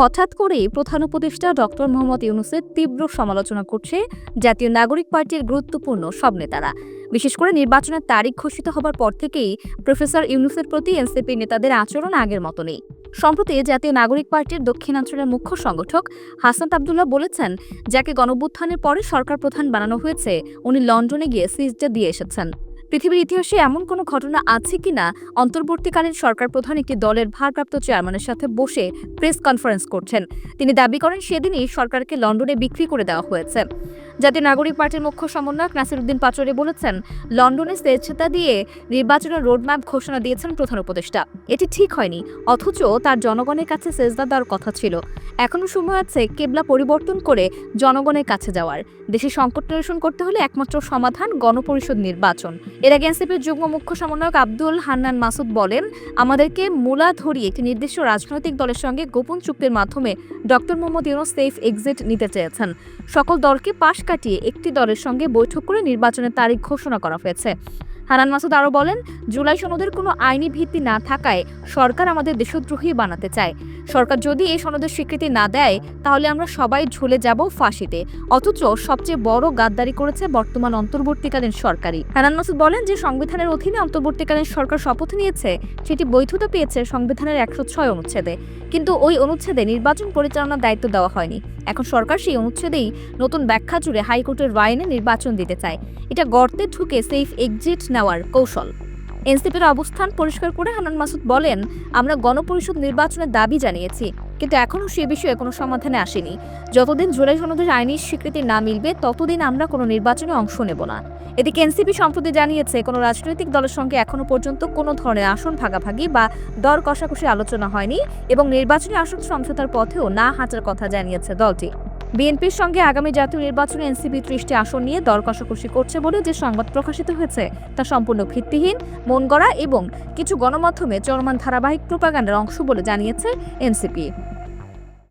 হঠাৎ করেই প্রধান উপদেষ্টা ডক্টর মোহাম্মদ ইউনুসের তীব্র সমালোচনা করছে জাতীয় নাগরিক পার্টির গুরুত্বপূর্ণ সব নেতারা। বিশেষ করে নির্বাচনের তারিখ ঘোষিত হবার পর থেকেই প্রফেসর ইউনুসের প্রতি এনসিপি নেতাদের আচরণ আগের মতো নেই সম্প্রতি জাতীয় নাগরিক পার্টির দক্ষিণাঞ্চলের মুখ্য সংগঠক হাসান আবদুল্লাহ বলেছেন, যাকে গণবুত্থানের পরে সরকার প্রধান বানানো হয়েছে, উনি লন্ডনে গিয়ে সিজটা দিয়ে এসেছেন। পৃথিবীর ইতিহাসে এমন কোনো ঘটনা আছে কি না অন্তর্বর্তীকালীন সরকার প্রধান একটি দলের ভারপ্রাপ্ত চেয়ারম্যানের সাথে বসে প্রেস কনফারেন্স করছেন। তিনি দাবি করেন, সেদিনই সরকারকে লন্ডনে বিক্রি করে দেওয়া হয়েছে। জাতীয় নাগরিক পার্টির মুখ্য সমন্বয়ক নাসিরুদ্দিন পাচরি বলেছেন, লন্ডনে স্বেচ্ছতা দিয়ে নির্বাচনের রোডম্যাপ ঘোষণা দিয়েছেন প্রধান উপদেষ্টা। এটি ঠিক হয়নি, অথচ তার জনগণের কাছে সেজদা দেওয়ার কথা ছিল। এখনও সময় আছে কেবলা পরিবর্তন করে জনগণের কাছে যাওয়ার। দেশে সংকট নিরসন করতে হলে একমাত্র সমাধান গণপরিষদ নির্বাচন। এর আগে এনসিপির যুগ্ম মুখ্য সমন্বয়ক আব্দুল হান্নান মাসুদ বলেন, আমাদেরকে মূলা ধরিয়ে একটি নির্দিষ্ট রাজনৈতিক দলের সঙ্গে গোপন চুক্তির মাধ্যমে doctor Mohammad Yunus safe exit নিতে চেয়েছেন। সকল দলকে পাশ কাটিয়ে একটি দলের সঙ্গে বৈঠক করে নির্বাচনের তারিখ ঘোষণা করা হয়েছে। হানান মাসুদ আরও বলেন, জুলাই সনদের কোনো আইনি ভিত্তি না থাকায় সরকার আমাদের দেশদ্রোহী বানাতে চায়। সরকার যদি এই সনদের স্বীকৃতি না দেয়, তাহলে আমরা সবাই ঝুলে যাব ফাঁসিতে। অথচ সবচেয়ে বড় গাদ্দারি করেছে বর্তমান অন্তর্বর্তীকালীন সরকারি হানান মাসুদ বলেন যে, সংবিধানের অধীনে অন্তর্বর্তীকালীন সরকার শপথ নিয়েছে, সেটি বৈধতা পেয়েছে সংবিধানের একশো ছয় অনুচ্ছেদে। কিন্তু ওই অনুচ্ছেদে নির্বাচন পরিচালনার দায়িত্ব দেওয়া হয়নি। এখন সরকার সেই অনুচ্ছেদেই নতুন ব্যাখ্যা জুড়ে হাইকোর্টের রায়নে নির্বাচন দিতে চায়। এটা গর্তে ঢুকে সেফ এক্সিট নেওয়ার কৌশল। এনসিপির অবস্থান পরিষ্কার করে হানান মাসুদ বলেন, আমরা গণপরিষদ নির্বাচনের দাবি জানিয়েছি, কিন্তু এখনও সে বিষয়ে কোনো সমাধানে আসেনি। যতদিন জুলাই সনদের আইনি স্বীকৃতি না মিলবে, ততদিন আমরা কোনো নির্বাচনে অংশ নেব না। এদিকে এনসিপি সম্প্রতি জানিয়েছে, কোনো রাজনৈতিক দলের সঙ্গে এখনও পর্যন্ত কোনো ধরনের আসন ভাগাভাগি বা দর কষাকষি আলোচনা হয়নি এবং নির্বাচনী আসন সমঝোতার পথেও না হাঁটার কথা জানিয়েছে দলটি। বিএনপির সঙ্গে আগামী জাতীয় নির্বাচনে এনসিপি ত্রিশটি আসন নিয়ে দর কষাকষি করছে বলে যে সংবাদ প্রকাশিত হয়েছে, তা সম্পূর্ণ ভিত্তিহীন মন গড়া এবং কিছু গণমাধ্যমে চলমান ধারাবাহিক প্রোপাগান্ডার অংশ বলে জানিয়েছে এনসিপি।